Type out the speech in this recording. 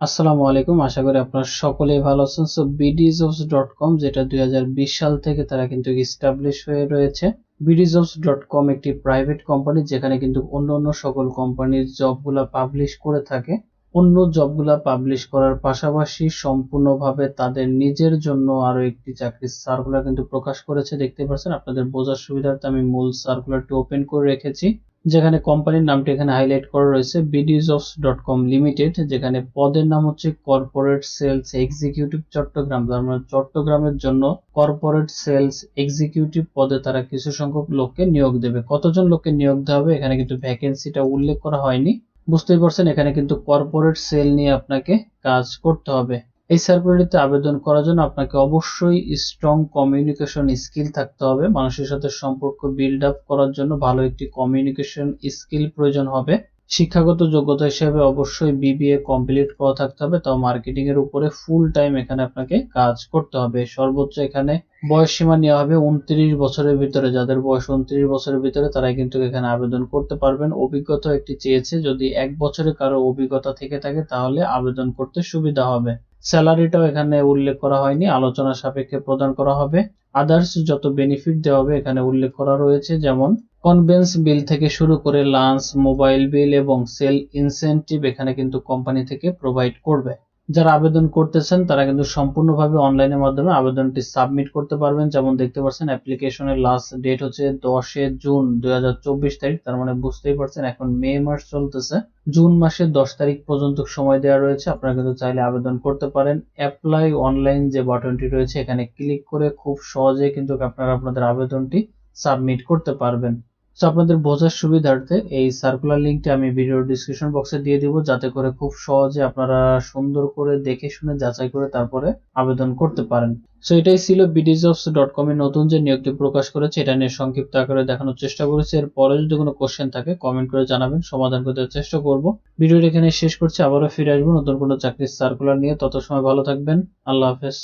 আসসালামু আলাইকুম। আশা করি আপনারা সকলেই ভালো আছেন। সো বিডিজবস ডট কম যেটা দুই হাজার বিশ সাল থেকে তারা কিন্তু ইস্টাবলিশ হয়ে রয়েছে। বিডিজবস ডট কম একটি প্রাইভেট কোম্পানি যেখানে কিন্তু অন্য অন্য সকল কোম্পানির জবগুলা পাবলিশ করে থাকে। অন্য জবগুলা পাবলিশ করার পাশাপাশি সম্পূর্ণভাবে তাদের নিজের জন্য আরও একটি চাকরির সার্কুলার কিন্তু প্রকাশ করেছে। দেখতে পাচ্ছেন, আপনাদের বোঝার সুবিধার্থে আমি মূল সার্কুলারটি ওপেন করে রেখেছি। যেখানে কোম্পানির নামটি এখানে হাইলাইট করা রয়েছে বিডিজবস ডট কম লিমিটেড যেখানে পদের নাম হচ্ছে কর্পোরেট সেলস এক্সিকিউটিভ চট্টগ্রাম। তার মানে চট্টগ্রামের জন্য কর্পোরেট সেলস এক্সিকিউটিভ পদে তারা কিছু সংখ্যক লোককে নিয়োগ দেবে। কতজন লোককে নিয়োগ দেওয়া হবে? এখানে কিন্তু ভ্যাকেন্সিটা উল্লেখ করা হয়নি। বুঝতেই পারছেন, এখানে কিন্তু কর্পোরেট সেল নিয়ে আপনাকে কাজ করতে হবে। এই সার্কুলারটিতে আবেদন করার জন্য আপনাকে অবশ্যই স্ট্রং কমিউনিকেশন স্কিল থাকতে হবে। মানুষের সাথে সম্পর্ক বিল্ড আপ করার জন্য ভালো একটি কমিউনিকেশন স্কিল প্রয়োজন হবে। শিক্ষাগত যোগ্যতা হিসেবে অবশ্যই বিবিএ কমপ্লিট করা থাকতে হবে। তাও মার্কেটিং এর উপরে ফুল টাইম এখানে আপনাকে কাজ করতে হবে। সর্বোচ্চ এখানে বয়স সীমা নেওয়া হবে উনত্রিশ বছরের ভিতরে। যাদের বয়স উনত্রিশ বছরের ভিতরে, তারাই কিন্তু এখানে আবেদন করতে পারবেন। অভিজ্ঞতা একটি চেয়েছে। যদি এক বছরে কারও অভিজ্ঞতা থেকে থাকে, তাহলে আবেদন করতে সুবিধা হবে। স্যালারিটাও এখানে উল্লেখ করা হয়নি, আলোচনা সাপেক্ষে প্রদান করা হবে। আদার্স যত বেনিফিট দেওয়া হবে এখানে উল্লেখ করা রয়েছে, যেমন কনভেন্স বিল থেকে শুরু করে লাঞ্চ মোবাইল বিল এবং সেল ইনসেন্টিভ এখানে কিন্তু কোম্পানি থেকে প্রোভাইড করবে। যারা আবেদন করতেছেন, তারা কিন্তু সম্পূর্ণভাবে অনলাইনের মাধ্যমে আবেদনটি সাবমিট করতে পারবেন। যেমন দেখতে পাচ্ছেন অ্যাপ্লিকেশনের লাস্ট ডেট হচ্ছে দশে জুন দুই হাজার চব্বিশ তারিখ। তার মানে বুঝতেই পারছেন, এখন মে মাস চলতেছে। জুন মাসের দশ তারিখ পর্যন্ত সময় দেওয়া রয়েছে। আপনারা কিন্তু চাইলে আবেদন করতে পারেন। অ্যাপ্লাই অনলাইন যে বাটনটি রয়েছে, এখানে ক্লিক করে খুব সহজে কিন্তু আপনারা আপনাদের আবেদনটি সাবমিট করতে পারবেন। তো আপনাদের বোঝার সুবিধার্থে এই সার্কুলার লিঙ্কটি আমি ভিডিও ডিসক্রিপশন বক্সে দিয়ে দিব, যাতে করে খুব সহজে আপনারা সুন্দর করে দেখে শুনে যাচাই করে তারপরে আবেদন করতে পারেন। সো এটাই ছিল বিডিজবস ডট কম এর নতুন যে নিয়োগটি প্রকাশ করেছে, এটা নিয়ে সংক্ষিপ্ত আকারে দেখানোর চেষ্টা করেছি। এর পরে যদি কোনো কোশ্চেন থাকে কমেন্ট করে জানাবেন, সমাধান করতে চেষ্টা করব। ভিডিওটি এখানে শেষ করছি, আবারও ফিরে আসব নতুন কোনো চাকরির সার্কুলার নিয়ে। তত সময় ভালো থাকবেন, আল্লাহ হাফেজ।